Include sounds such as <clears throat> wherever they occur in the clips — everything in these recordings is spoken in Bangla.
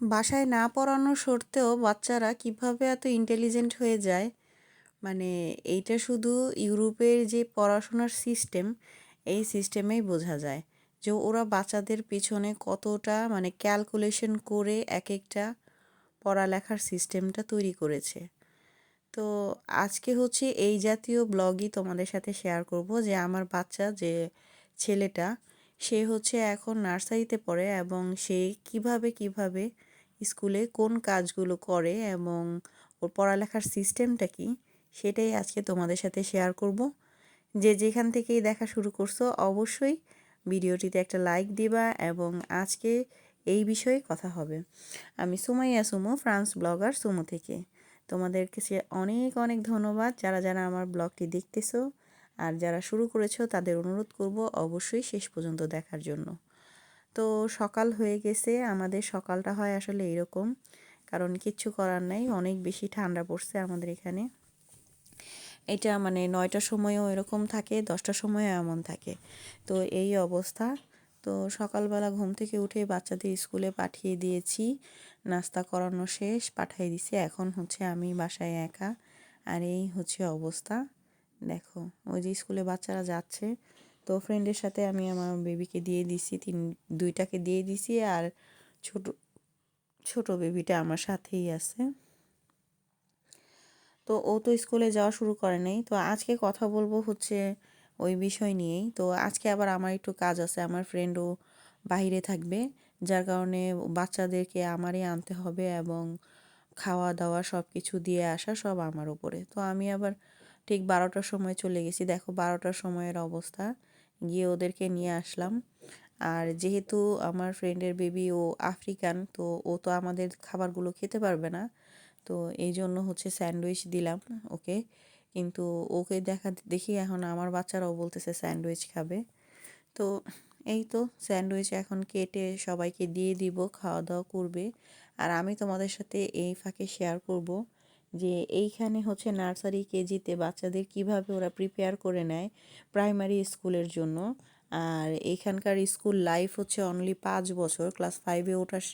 বাসায় না পড়ানো সত্ত্বেও বাচ্চারা কীভাবে এত ইন্টেলিজেন্ট হয়ে যায়? মানে এইটা শুধু ইউরোপের যে পড়াশোনার সিস্টেম এই সিস্টেমেই বোঝা যায় যে ওরা বাচ্চাদের পিছনে কতটা মানে ক্যালকুলেশন করে এক একটা পড়ালেখার সিস্টেমটা তৈরি করেছে। তো আজকে হচ্ছে এই জাতীয় ব্লগই তোমাদের সাথে শেয়ার করব যে আমার বাচ্চা যে ছেলেটা, সে হচ্ছে এখন নার্সারিতে পড়ে এবং সে কীভাবে কীভাবে স্কুলে কোন কাজগুলো করে এবং ওর পড়ালেখার সিস্টেমটা কি, সেটাই আজকে তোমাদের সাথে শেয়ার করব। যে যেখান থেকেই দেখা শুরু করছ, অবশ্যই ভিডিওটিতে একটা লাইক দিবা এবং আজকে এই বিষয়ে কথা হবে। আমি সুমাইয়া সুমো, ফ্রান্স ব্লগার সুমো থেকে। তোমাদেরকে সে অনেক অনেক ধন্যবাদ। যারা যারা আমার ব্লগটি দেখতেছো আর যারা শুরু করেছ, তাদের অনুরোধ করব অবশ্যই শেষ পর্যন্ত দেখার জন্য। তো সকাল হয়ে গেছে। আমাদের সকালটা হয় আসলে এরকম, কারণ কিচ্ছু করার নাই, অনেক বেশি ঠান্ডা পড়ছে আমাদের এখানে। এটা মানে নয়টার সময়ও এরকম থাকে, দশটার সময়ও এমন থাকে। তো এই অবস্থা। তো সকালবেলা ঘুম থেকে উঠে বাচ্চাদের স্কুলে পাঠিয়ে দিয়েছি, নাস্তা করানো শেষ, পাঠিয়ে দিছি। এখন হচ্ছে আমি বাসায় একা, আর এই হচ্ছে অবস্থা। দেখো, ওই যে স্কুলে বাচ্চারা যাচ্ছে তো ফ্রেন্ডের সাথে আমি আমার বেবিকে দিয়ে দিছি, তিন, দুইটাকে দিয়ে দিছি আর ছোট ছোট বেবিটা আমার সাথেই আছে। তো ও তো স্কুলে যাওয়া শুরু করে নাই। তো আজকে কথা বলব হচ্ছে ওই বিষয় নিয়েই। তো আজকে আবার আমার একটু কাজ আছে, আমার ফ্রেন্ডও বাহিরে থাকবে, যার কারণে বাচ্চাদেরকে আমারই আনতে হবে এবং খাওয়া দাওয়া সব কিছু দিয়ে আসা সব আমার উপরে। তো আমি আবার ঠিক বারোটার সময় চলে গেছি। দেখো বারোটার সময়ের অবস্থা। গিয়ে ওদেরকে নিয়ে আসলাম। আর যেহেতু আমার ফ্রেন্ডের বেবি ও আফ্রিকান তো ও তো আমাদের খাবারগুলো খেতে পারবে না। তো এই জন্য হচ্ছে স্যান্ডউইচ দিলাম ওকে। কিন্তু ওকে দেখা দেখি এখন আমার বাচ্চারাও বলতেছে স্যান্ডউইচ খাবে। তো এই তো স্যান্ডউইচ এখন কেটে সবাইকে দিয়ে দিব খাওয়া দাওয়া করবে। আর আমি তোমাদের সাথে এই ফাঁকে শেয়ার করব। যে এইখানে হচ্ছে নার্সারি কেজিতে বাচ্চাদের কীভাবে ওরা প্রিপেয়ার করে নেয় প্রাইমারি স্কুলের জন্য। আর এখানকার স্কুল লাইফ হচ্ছে অনলি পাঁচ বছর ক্লাস ফাইভে ওঠার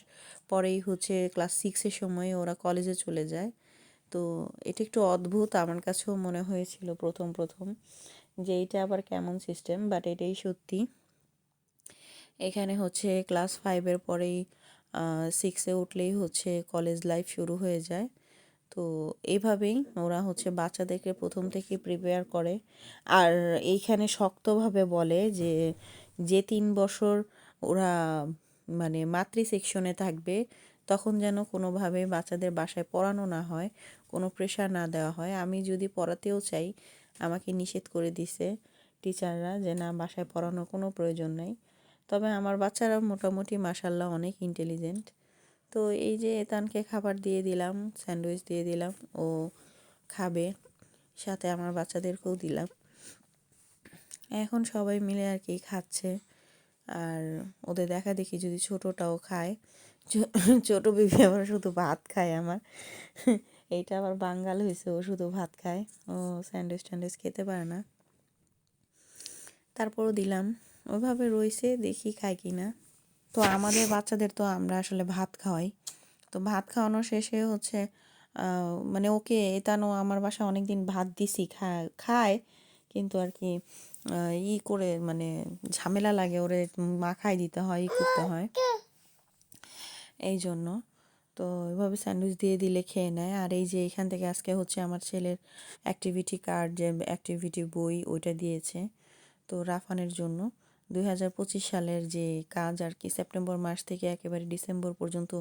পরেই হচ্ছে ক্লাস সিক্সের সময় ওরা কলেজে চলে যায়। তো এটা একটু অদ্ভুত, আমার কাছেও মনে হয়েছিল প্রথম প্রথম যে এইটা আবার কেমন সিস্টেম বাট এটাই সত্যি। এখানে হচ্ছে ক্লাস ফাইভের পরেই সিক্সে উঠলেই হচ্ছে কলেজ লাইফ শুরু হয়ে যায়। তো এইভাবেই ওরা হচ্ছে বাচ্চাদেরকে প্রথম থেকে প্রিপেয়ার করে। আর এইখানে শক্তভাবে বলে যে যে তিন বছর ওরা মানে মাতৃ সেকশনে থাকবে, তখন যেন কোনোভাবে বাচ্চাদের বাসায় পড়ানো না হয়, কোনো প্রেশার না দেওয়া হয়। আমি যদি পড়াতেও চাই, আমাকে নিষেধ করে দিছে টিচাররা যে, না, বাসায় পড়ানোর কোনো প্রয়োজন নেই। তবে আমার বাচ্চারা মোটামুটি মাসাল্লাহ অনেক ইন্টেলিজেন্ট তো এই যে এতানকে খাবার দিয়ে দিলাম, স্যান্ডউইচ দিয়ে দিলাম, ও খাবে। সাথে আমার বাচ্চাদেরকেও দিলাম। এখন সবাই মিলে আর কি খাচ্ছে। আর ওদের দেখা দেখি যদি ছোটোটাও খায় ছোটো বিবি আবার শুধু ভাত খায় আমার। এইটা আবার বাঙ্গাল হয়েছে ও শুধু ভাত খায়। ও স্যান্ডউইচ ট্যান্ডউইচ খেতে পারে না। তারপরও দিলাম। ওইভাবে রয়েছে দেখি খায় কি না তো আমাদের বাচ্চাদের তো আমরা আসলে ভাত খাওয়াই। তো ভাত খাওয়ানো শেষে হচ্ছে মানে ওকে এতানো আমার বাসা অনেক দিন ভাত দিছি খায় খায়। কিন্তু আর কি ই করে মানে ঝামেলা লাগে, ওরে মাখাই দিতে হয়, ই করতে হয়। এই জন্য তো এভাবে স্যান্ডউইচ দিয়ে দিলে খেয়ে নেয়। আর এই যে এখান থেকে আজকে হচ্ছে আমার ছেলের অ্যাক্টিভিটি কার্ড যে অ্যাক্টিভিটি বই, ওইটা দিয়েছে। তো রাফানের জন্য। দুই হাজার পঁচিশ সালের যে কাজ আর কি সেপ্টেম্বর মাস থেকে একেবারে ডিসেম্বর পর্যন্ত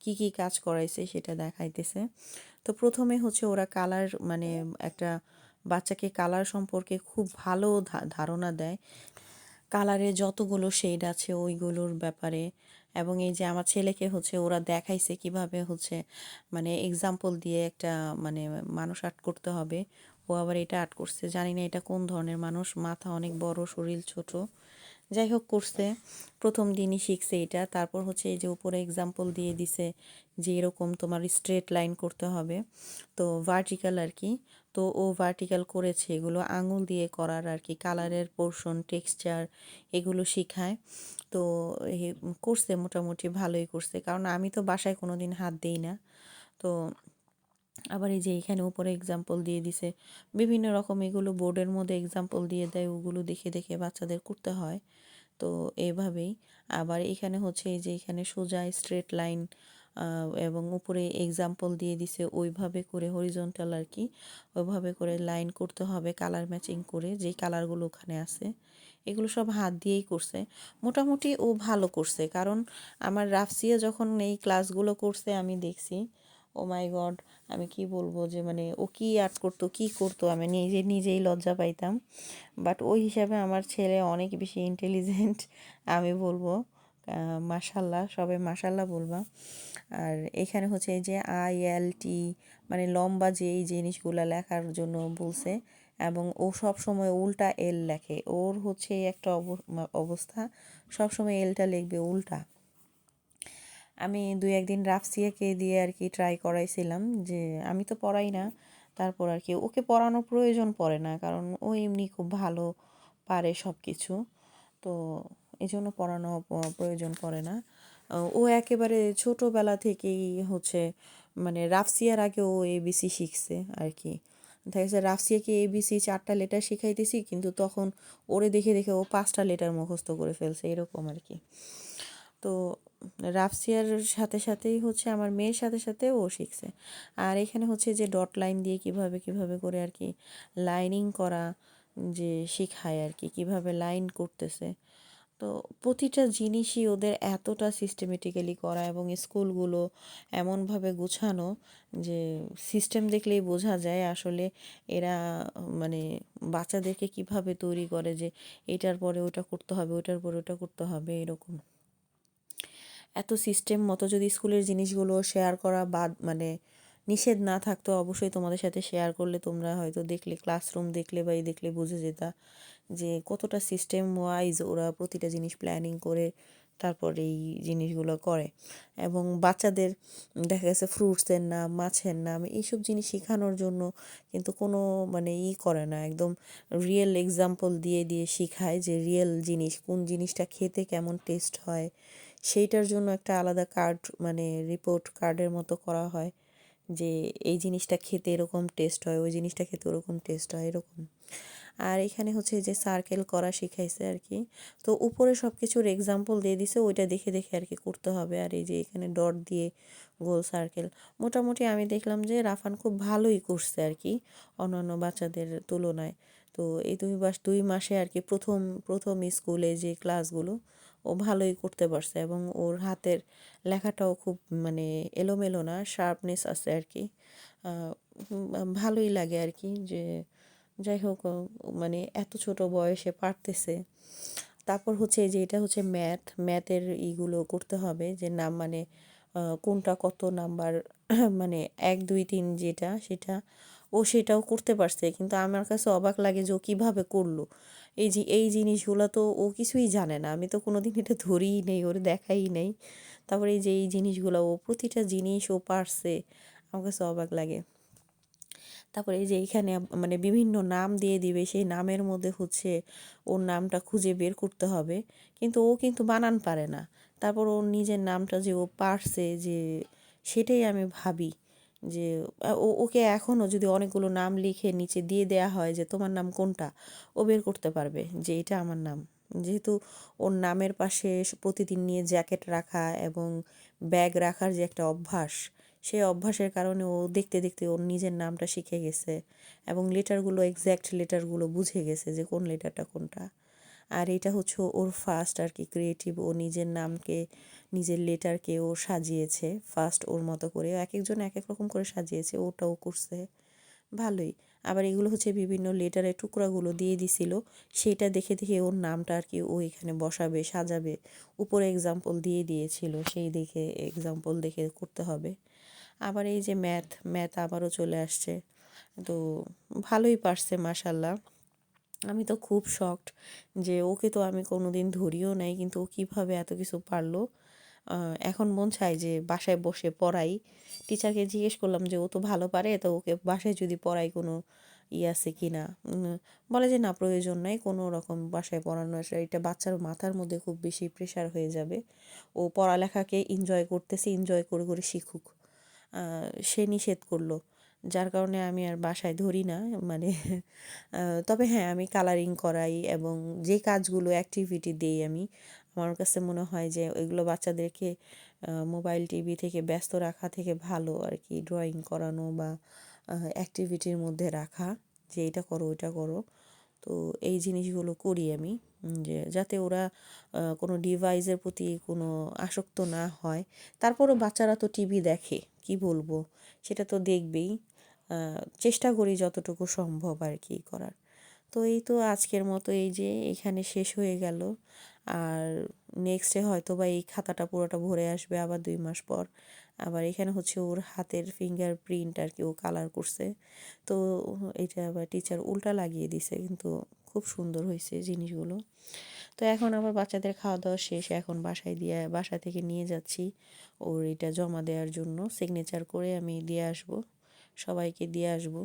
কি কি কাজ করাইছে সেটা দেখাইতেছে। তো প্রথমে হচ্ছে ওরা কালার মানে একটা বাচ্চাকে কালার সম্পর্কে খুব ভালো ধারণা দেয়। কালারে যতগুলো শেড আছে ওইগুলোর ব্যাপারে এবং এই যে আমার ছেলেকে হচ্ছে ওরা দেখাইছে কীভাবে হচ্ছে মানে এক্সাম্পল দিয়ে একটা মানে মানুষ আর্ট করতে হবে। ও আবার এটা আর্ট করছে। জানি না এটা কোন ধরনের মানুষ। মাথা অনেক বড়, শরীর ছোট। যাই হোক করছে, প্রথম দিনই শিখছে এটা, তারপর হচ্ছে এই যে উপরে এক্সাম্পল দিয়ে দিছে যে এরকম তোমার স্ট্রেট লাইন করতে হবে। তো ভার্টিক্যাল আর কি, তো ও ভার্টিক্যাল করেছে, এগুলো আঙুল দিয়ে করার আর কি কালারের পোর্শন টেক্সচার এগুলো শিখায়। তো করছে, মোটামুটি ভালোই করছে, কারণ আমি তো বাসায় কোনো দিন হাত দিই না। তো আবার এই যে এখানে উপরে এক্সাম্পল দিয়ে দিছে, বিভিন্ন রকম এগুলো বোর্ডের মধ্যে এক্সাম্পল দিয়ে দেয়, ওগুলো দেখে দেখে বাচ্চাদের করতে হয়। তো এভাবেই আবার এখানে হচ্ছে এই যে এখানে সোজা স্ট্রেট লাইন এবং উপরে এক্সাম্পল দিয়ে দিছে, ওইভাবে করে হরিজন্টাল আর কি, ওইভাবে করে লাইন করতে হবে কালার ম্যাচিং করে যেই কালারগুলো ওখানে আছে। এগুলো সব হাত দিয়েই করছে। মোটামুটি ও ভালো করছে, কারণ আমার রাফসিয়া যখন এই ক্লাসগুলো করছে, আমি দেখছি ও মাই গড আমি কি বলব যে মানে ও কি আর্ট করতো, কি করতো? আমি নিজে, নিজেই লজ্জা পাইতাম। বাট ওই হিসাবে আমার ছেলে অনেক বেশি ইন্টেলিজেন্ট <laughs> আমি বলব। মাসাল্লাহ সবাই মাসাল্লাহ বলবা। আর এখানে হচ্ছে যে আই এল টি মানে লম্বা যে এই জিনিসগুলো লেখার জন্য বলছে, এবং ও সব সময় উল্টা এল লেখে। ওর হচ্ছে একটা অবস্থা সব সময় এলটা লিখবে উল্টা। আমি দুই একদিন রাফসিয়াকে দিয়ে আর কি ট্রাই করাইছিলাম যে আমি তো পড়াই না, তারপর আর কি ওকে পড়ানো প্রয়োজন পড়ে না, কারণ ও এমনি খুব ভালো পারে সব কিছু তো এই জন্য পড়ানো প্রয়োজন পড়ে না। ও একেবারে ছোটোবেলা থেকেই হচ্ছে মানে রাফসিয়ার আগে ও এবিসি শিখছে আর কি। দেখা যাচ্ছে রাফসিয়াকে এবিসি চারটা লেটার শিখাইতেছি, কিন্তু তখন ওরে দেখে দেখে ও পাঁচটা লেটার মুখস্থ করে ফেলছে, এরকম আর কি। তো রাফসিয়ার সাথে সাথেই হচ্ছে আমার মেয়ের সাথে সাথে ও শিখছে। আর এখানে হচ্ছে যে ডট লাইন দিয়ে কীভাবে কীভাবে করে আর কি লাইনিং করা, যে শেখায় আর কি, কীভাবে লাইন করতেছে। তো প্রতিটা জিনিসই ওদের এতটা সিস্টেমেটিক্যালি করা এবং স্কুলগুলো এমনভাবে গুছানো যে সিস্টেম দেখলেই বোঝা যায় আসলে এরা মানে বাচ্চাদেরকে কীভাবে তৈরি করে যে এটার পরে ওটা করতে হবে, ওটার পরে ওটা করতে হবে, এরকম। এত সিস্টেম মতো যদি স্কুলের জিনিসগুলো শেয়ার করা বাদ মানে নিষেধ না থাকতো, অবশ্যই তোমাদের সাথে শেয়ার করলে তোমরা হয়তো দেখলে ক্লাসরুম দেখলে বা এই দেখলে বুঝে যেতা যে কতটা সিস্টেম ওয়াইজ ওরা প্রতিটা জিনিস প্ল্যানিং করে তারপর এই জিনিসগুলো করে। এবং বাচ্চাদের দেখা গেছে ফ্রুটসের নাম, মাছের নাম, এইসব জিনিস শেখানোর জন্য কিন্তু কোনো মানে ই করে না। একদম রিয়েল এক্সাম্পল দিয়ে দিয়ে শেখায় যে রিয়েল জিনিস, কোন জিনিসটা খেতে কেমন টেস্ট হয় সেইটার জন্য একটা আলাদা কার্ড মানে রিপোর্ট কার্ডের মতো করা হয় যে এই জিনিসটা খেতে এরকম টেস্ট হয়, ওই জিনিসটা খেতে ওরকম টেস্ট হয়, এরকম। আর এখানে হচ্ছে যে সার্কেল করা শিখাইছে আর কি। তো উপরে সব কিছুর এক্সাম্পল দিয়ে দিছে, ওইটা দেখে দেখে আর কি করতে হবে। আর এই যে এখানে ডট দিয়ে গোল সার্কেল মোটামুটি আমি দেখলাম যে রাফান খুব ভালোই করছে আর কি অন্যান্য বাচ্চাদের তুলনায়। তো এই দুই মাস, দুই মাসে আর কি প্রথম প্রথম স্কুলে যে ক্লাসগুলো ও ভালোই করতে পারছে এবং ওর হাতের লেখাটাও খুব মানে এলোমেলো না শার্পনেস আছে আর কি। ভালোই লাগে আর কি যে যাই হোক মানে এত ছোট বয়সে পারতেছে। তারপর হচ্ছে যে এটা হচ্ছে ম্যাথ ম্যাথের ইগুলো করতে হবে যে নাম মানে কোনটা কত নাম্বার <clears throat> মানে এক, দুই, তিন যেটা, সেটা ও সেটাও করতে পারছে। কিন্তু আমার কাছে অবাক লাগে যে ও কীভাবে করল। এই যে, এই জিনিসগুলো তো ও কিছুই জানে না। আমি তো কোনো দিন এটা ধরিই নেই, ওর দেখাই নেই। তারপরে এই যে, এই জিনিসগুলো ও, প্রতিটা জিনিস ও পারছে। আমার কাছে অবাক লাগে। তারপরে এই যে, এইখানে মানে বিভিন্ন নাম দিয়ে দিবে। সেই নামের মধ্যে হচ্ছে ওর নামটা খুঁজে বের করতে হবে। কিন্তু ও কিন্তু বানান পারে না। তারপর ওর নিজের নামটা যে ও পারছে যে, সেটাই আমি ভাবি। যে ওকে এখনও যদি অনেকগুলো নাম লিখে নিচে দিয়ে দেয়া হয় যে, তোমার নাম কোনটা? ও বের করতে পারবে যে, এটা আমার নাম। যেহেতু ওর নামের পাশে প্রতিদিন নিয়ে জ্যাকেট রাখা এবং ব্যাগ রাখার যে একটা অভ্যাস সেই অভ্যাসের কারণে ও দেখতে দেখতে ওর নিজের নামটা শিখে গেছে এবং লেটারগুলো এক্স্যাক্ট লেটারগুলো বুঝে গেছে যে, কোন লেটারটা কোনটা। আর এটা হচ্ছে ওর ফার্স্ট আর কি, ক্রিয়েটিভ। ও নিজের নামকে নিজের লেটারকে ও সাজিয়েছে ফার্স্ট ওর মতো করে এক একজন এক এক রকম করে সাজিয়েছে, ওটাও করছে। ভালোই। আবার এগুলো হচ্ছে বিভিন্ন লেটারের টুকরাগুলো দিয়ে দিছিল। সেটা দেখে দেখে ওর নামটা আর কি ও এখানে বসাবে, সাজাবে। উপরে এক্সাম্পল দিয়ে দিয়েছিল, সেই দেখে এক্সাম্পল দেখে করতে হবে। আবার এই যে ম্যাথ ম্যাথ আবারও চলে আসছে। তো ভালোই পারছে মাসাল্লাহ আমি তো খুব শকড যে ওকে তো আমি কোনো দিন ধরিও নাই, কিন্তু ও কীভাবে এত কিছু পারল। এখন মন চায় যে বাসায় বসে পড়াই। টিচারকে জিজ্ঞেস করলাম যে, ও তো ভালো পারে, তো ওকে বাসায় যদি পড়াই কোনো ই আছে কি না? বলে যে, না, প্রয়োজন নাই, কোনো রকম বাসায় পড়ানো এটা বাচ্চার মাথার মধ্যে খুব বেশি প্রেশার হয়ে যাবে। ও পড়ালেখাকে এনজয় করতেছে এনজয় করে করে শিখুক। সে নিষেধ করল। যার কারণে আমি আর বাসায় ধরি না মানে তবে হ্যাঁ আমি কালারিং করাই এবং যে কাজগুলো অ্যাক্টিভিটি দিই আমি আমার কাছে মনে হয় যে ওইগুলো বাচ্চাদেরকে মোবাইল টিভি থেকে ব্যস্ত রাখা থেকে ভালো আর কি ড্রয়িং করানো বা অ্যাক্টিভিটির মধ্যে রাখা, যে এটা করো, ওইটা করো। তো এই জিনিসগুলো করি আমি যে যাতে ওরা কোনো ডিভাইসের প্রতি কোনো আসক্ত না হয়। তারপরও বাচ্চারা তো টিভি দেখে, কি বলব? সেটা তো দেখবেই। চেষ্টা করি যতটুকু সম্ভব আর কি করার। তো এই তো আজকের মতো এই যে এখানে শেষ হয়ে গেল। আর নেক্সটে হয়তো বা এই খাতাটা পুরোটা ভরে আসবে আবার দুই মাস পর। আবার এখানে হচ্ছে ওর হাতের ফিঙ্গার প্রিন্ট আর কি ও কালার করছে। তো এটা আবার টিচার উল্টা লাগিয়ে দিছে কিন্তু খুব সুন্দর হয়েছে জিনিসগুলো। তো এখন আবার বাচ্চাদের খাওয়া দাওয়া শেষ। এখন বাসায় দিয়ে, বাসা থেকে নিয়ে যাচ্ছি। ওর এটা জমা দেওয়ার জন্য সিগনেচার করে আমি দিয়ে আসব। সবাইকে দিয়ে আসব।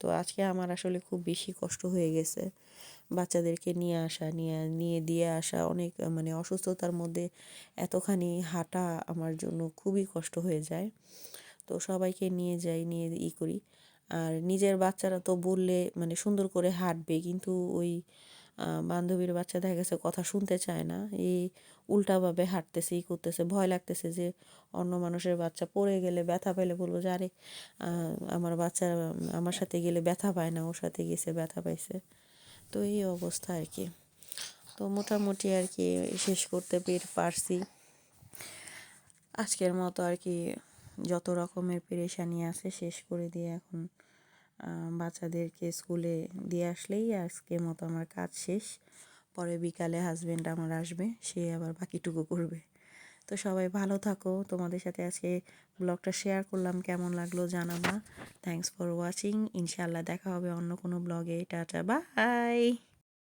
তো আজকে আমার আসলে খুব বেশি কষ্ট হয়ে গেছে। বাচ্চাদেরকে নিয়ে আসা, নিয়ে নিয়ে দিয়ে আসা, অনেক মানে অসুস্থতার মধ্যে এতখানি হাঁটা আমার জন্য খুবই কষ্ট হয়ে যায়। তো সবাইকে নিয়ে যাই, নিয়ে ই করি। আর নিজের বাচ্চারা তো বললে মানে সুন্দর করে হাঁটবে, কিন্তু ওই বান্ধবীর বাচ্চা দেখা গেছে, কথা শুনতে চায় না। এই উল্টাভাবে হাঁটতেছে, ই করতেছে, ভয় লাগতেছে যে অন্য মানুষের বাচ্চা পড়ে গেলে ব্যথা পেলে বলব যে, আরে আমার বাচ্চা, আমার সাথে গেলে ব্যথা পায় না, ওর সাথে গেছে, ব্যথা পাইছে। তো এই অবস্থা আর কি। তো মোটামুটি আর কি শেষ করতে পের, পারছি। আজকের মতো আর কি যত রকমের পেরেশানি আছে শেষ করে দিয়ে এখন বাচ্চাদেরকে স্কুলে দিয়ে আসলেই আজকের মতো আমার কাজ শেষ। পরে বিকালে হাজব্যান্ড আমার আসবে, সে আবার বাকিটুকু করবে। তো সবাই ভালো থাকো। তোমাদের সাথে আজকে ব্লগটা শেয়ার করলাম। কেমন লাগল জানাবা। থ্যাংকস ফর ওয়াচিং ইনশাল্লাহ দেখা হবে অন্য কোনো ব্লগে টাটা বাই